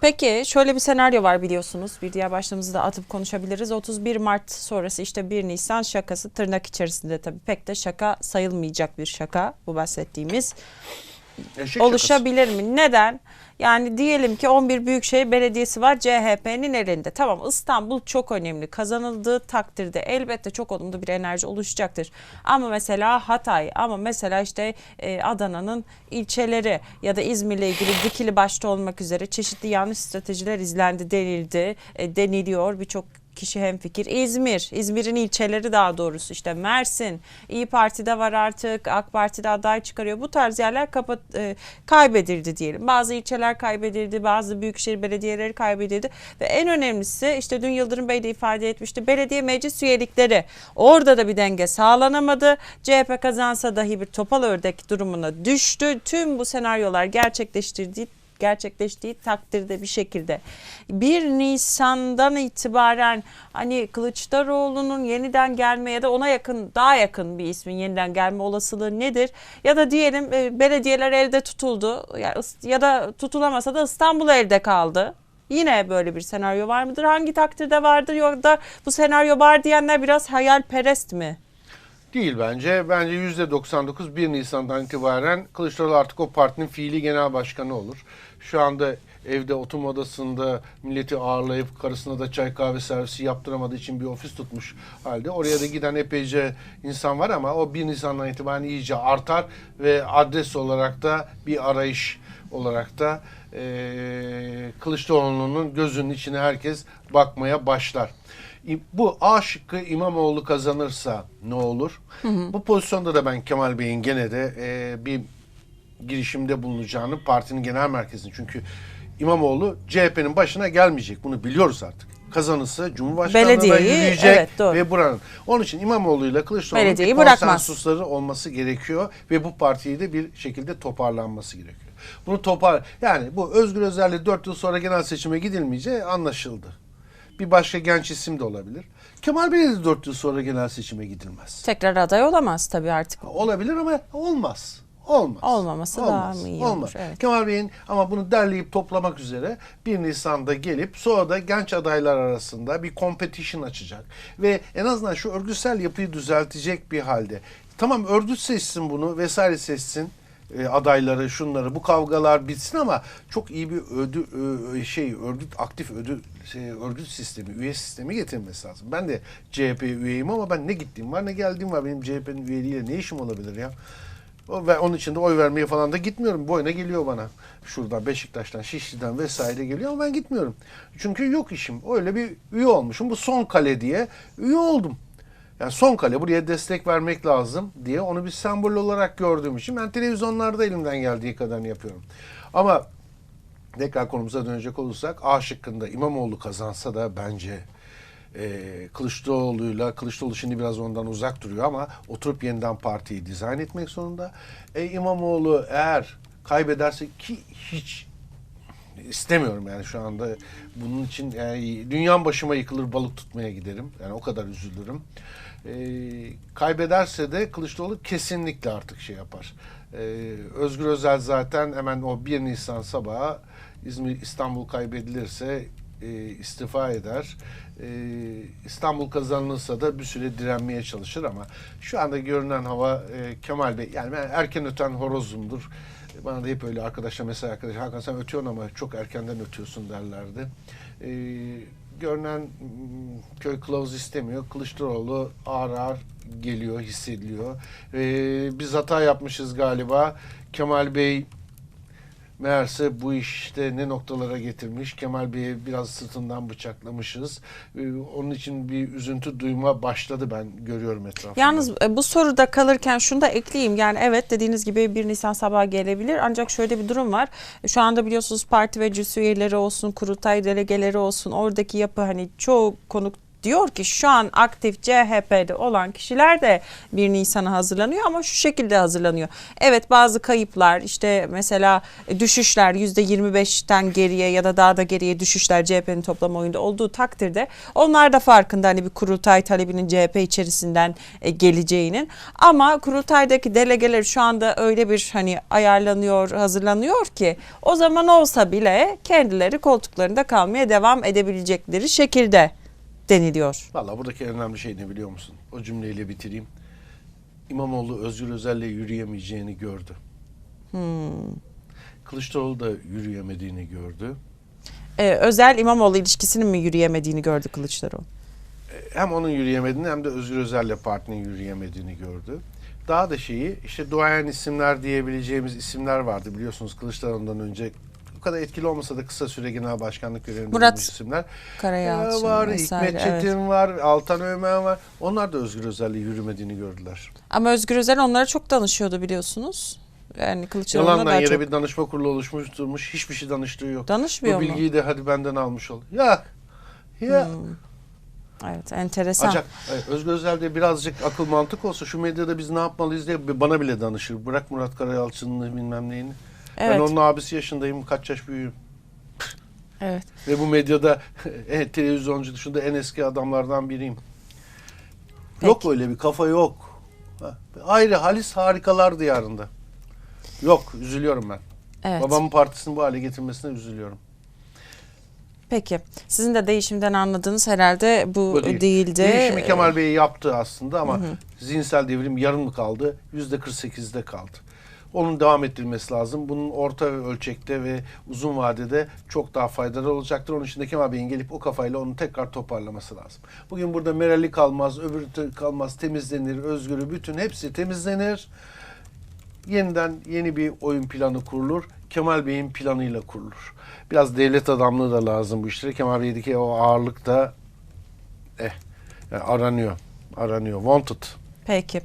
Peki şöyle bir senaryo var biliyorsunuz. Bir diğer başlığımızı da atıp konuşabiliriz. 31 Mart sonrası işte 1 Nisan şakası tırnak içerisinde tabii pek de şaka sayılmayacak bir şaka bu bahsettiğimiz. Eşek oluşabilir mi? Neden? Yani diyelim ki 11 Büyükşehir Belediyesi var CHP'nin elinde. Tamam İstanbul çok önemli. Kazanıldığı takdirde elbette çok olumlu bir enerji oluşacaktır. Ama mesela Hatay ama mesela işte e, Adana'nın ilçeleri ya da İzmir'le ilgili dikili başta olmak üzere çeşitli yanlış stratejiler izlendi denildi, e, deniliyor. Birçok kişi hemfikir. İzmir, İzmir'in ilçeleri daha doğrusu işte Mersin, İyi Parti'de var artık, AK Parti'de aday çıkarıyor. Bu tarz yerler kapat, e, kaybedildi diyelim. Bazı ilçeler kaybedildi, bazı büyükşehir belediyeleri kaybedildi ve en önemlisi işte dün Yıldırım Bey de ifade etmişti. Belediye meclis üyelikleri orada da bir denge sağlanamadı. CHP kazansa dahi bir topal ördek durumuna düştü. Tüm bu senaryolar gerçekleştirdiği gerçekleştiği takdirde bir şekilde 1 Nisan'dan itibaren hani Kılıçdaroğlu'nun yeniden gelme ya da ona yakın daha yakın bir ismin yeniden gelme olasılığı nedir? Ya da diyelim e, belediyeler elde tutuldu ya, ya da tutulamasa da İstanbul elde kaldı. Yine böyle bir senaryo var mıdır? Hangi takdirde vardır? Yoksa bu senaryo var diyenler biraz hayalperest mi? Değil bence. Bence %99 1 Nisan'dan itibaren Kılıçdaroğlu artık o partinin fiili genel başkanı olur. Şu anda evde oturma odasında milleti ağırlayıp karısına da çay kahve servisi yaptıramadığı için bir ofis tutmuş halde. Oraya da giden epeyce insan var ama o 1 Nisan'dan itibaren iyice artar ve adres olarak da bir arayış olarak da eee Kılıçdaroğlu'nun gözünün içine herkes bakmaya başlar. Bu A şıkkı İmamoğlu kazanırsa ne olur? Bu pozisyonda da ben Kemal Bey'in gene de eee, bir girişimde bulunacağını partinin genel merkezinin çünkü İmamoğlu CHP'nin başına gelmeyecek. Bunu biliyoruz artık. Kazanırsa Cumhurbaşkanlığına yürüyecek evet, doğru. ve buranın. Onun için İmamoğlu'yla Kılıçdaroğlu'nun Belediyeyi bir bırakmaz. konsensusları olması gerekiyor ve bu partiyi de bir şekilde toparlanması gerekiyor. Bunu topar yani bu Özgür Özel'le 4 yıl sonra genel seçime gidilmeyeceği anlaşıldı. Bir başka genç isim de olabilir. Kemal Bey'le de 4 yıl sonra genel seçime gidilmez. Tekrar aday olamaz tabii artık. Olabilir ama olmaz. Olmaz. Olmaması daha mı iyi olur? Olmaz. Evet. Kemal Bey'in ama bunu derleyip toplamak üzere 1 Nisan'da gelip sonra da genç adaylar arasında bir competition açacak. Ve en azından şu örgütsel yapıyı düzeltecek bir halde. Tamam örgüt seçsin bunu vesaire seçsin e, adayları şunları bu kavgalar bitsin ama çok iyi bir ödü ö- şey örgüt aktif ödü şey, örgüt sistemi üye sistemi getirmesi lazım. Ben de CHP üyeyim ama ben ne gittiğim var ne geldiğim var benim CHP'nin üyeliğiyle ne işim olabilir ya? Ve onun için de oy vermeye falan da gitmiyorum. Boyuna geliyor bana. Şuradan Beşiktaş'tan, Şişli'den vesaire geliyor ama ben gitmiyorum. Çünkü yok işim. Öyle bir üye olmuşum. Bu son kale diye üye oldum. Yani son kale buraya destek vermek lazım diye onu bir sembol olarak gördüğüm için ben televizyonlarda elimden geldiği kadarını yapıyorum. Ama tekrar konumuza dönecek olursak A şıkkında İmamoğlu kazansa da bence e, Kılıçdaroğlu'yla Kılıçdaroğlu şimdi biraz ondan uzak duruyor ama oturup yeniden partiyi dizayn etmek zorunda. E, İmamoğlu eğer kaybederse ki hiç istemiyorum yani şu anda bunun için yani dünyam başıma yıkılır balık tutmaya giderim. Yani o kadar üzülürüm. E, kaybederse de Kılıçdaroğlu kesinlikle artık şey yapar. E, Özgür Özel zaten hemen o 1 Nisan sabahı İzmir İstanbul kaybedilirse e, istifa eder. E, İstanbul kazanılırsa da bir süre direnmeye çalışır ama şu anda görünen hava e, Kemal Bey yani ben erken öten horozumdur. Bana da hep öyle arkadaşlar mesela arkadaş Hakan sen ötüyorsun ama çok erkenden ötüyorsun derlerdi. E, görünen mm, köy kılavuz istemiyor. Kılıçdaroğlu ağır ağır geliyor, hissediliyor. E, biz hata yapmışız galiba. Kemal Bey Meğerse bu işte ne noktalara getirmiş. Kemal Bey'i biraz sırtından bıçaklamışız. Ee, Onun için bir üzüntü duyma başladı ben görüyorum etrafımda. Yalnız e, bu soruda kalırken şunu da ekleyeyim. Yani evet dediğiniz gibi 1 Nisan sabahı gelebilir. Ancak şöyle bir durum var. Şu anda biliyorsunuz parti ve cüs üyeleri olsun, kurultay delegeleri olsun oradaki yapı hani çoğu konuk diyor ki şu an aktif CHP'de olan kişiler de 1 Nisan'a hazırlanıyor ama şu şekilde hazırlanıyor. Evet bazı kayıplar işte mesela düşüşler %25'ten geriye ya da daha da geriye düşüşler CHP'nin toplam oyunda olduğu takdirde onlar da farkında hani bir kurultay talebinin CHP içerisinden e, geleceğinin ama kurultaydaki delegeler şu anda öyle bir hani ayarlanıyor hazırlanıyor ki o zaman olsa bile kendileri koltuklarında kalmaya devam edebilecekleri şekilde deniliyor. Valla buradaki en önemli şey ne biliyor musun? O cümleyle bitireyim. İmamoğlu Özgür Özel'le yürüyemeyeceğini gördü. Kılıçdaroğlu da yürüyemediğini gördü. Ee, özel İmamoğlu ilişkisinin mi yürüyemediğini gördü Kılıçdaroğlu. Hem onun yürüyemediğini hem de Özgür Özel'le partinin yürüyemediğini gördü. Daha da şeyi işte duayen isimler diyebileceğimiz isimler vardı biliyorsunuz Kılıçdaroğlu'ndan önce o kadar etkili olmasa da kısa süre genel başkanlık görevinde Murat isimler. Karayalçın Ee, var, vesaire, Hikmet evet. Çetin var, Altan Öğmen var. Onlar da Özgür Özel'le yürümediğini gördüler. Ama Özgür Özel onlara çok danışıyordu biliyorsunuz. Yani Kılıçdaroğlu'na Yalandan daha yere çok bir danışma kurulu oluşmuş durmuş. Hiçbir şey danıştığı yok. danışmıyor Bu mu? bilgiyi de hadi benden almış ol. Ya ya Hmm. Evet enteresan. Acak evet, Özgür Özel'de birazcık akıl mantık olsa şu medyada biz ne yapmalıyız diye bana bile danışır. Bırak Murat Karayalçın'ın bilmem neyini. Evet. Ben onun abisi yaşındayım. Kaç yaş büyüğüm. Evet. Ve bu medyada en, televizyoncu dışında en eski adamlardan biriyim. Yok öyle bir kafa yok. Ayrı Halis harikalar diyarında. Yok üzülüyorum ben. Evet. Babamın partisini bu hale getirmesine üzülüyorum. Peki. Sizin de değişimden anladığınız herhalde bu, Bu değil. değildi. Değişimi Kemal Bey yaptı aslında ama zihinsel devrim yarım mı kaldı? Yüzde 48'de kaldı. Onun devam ettirilmesi lazım. Bunun orta ölçekte ve uzun vadede çok daha faydalı olacaktır. Onun için de Kemal Bey'in gelip o kafayla onu tekrar toparlaması lazım. Bugün burada Meral'i kalmaz, öbürü kalmaz, temizlenir, özgürü, bütün hepsi temizlenir. Yeniden yeni bir oyun planı kurulur. Kemal Bey'in planıyla kurulur. Biraz devlet adamlığı da lazım bu işlere. Kemal Bey'deki o ağırlık da eh, yani aranıyor. Aranıyor. Wanted. Peki.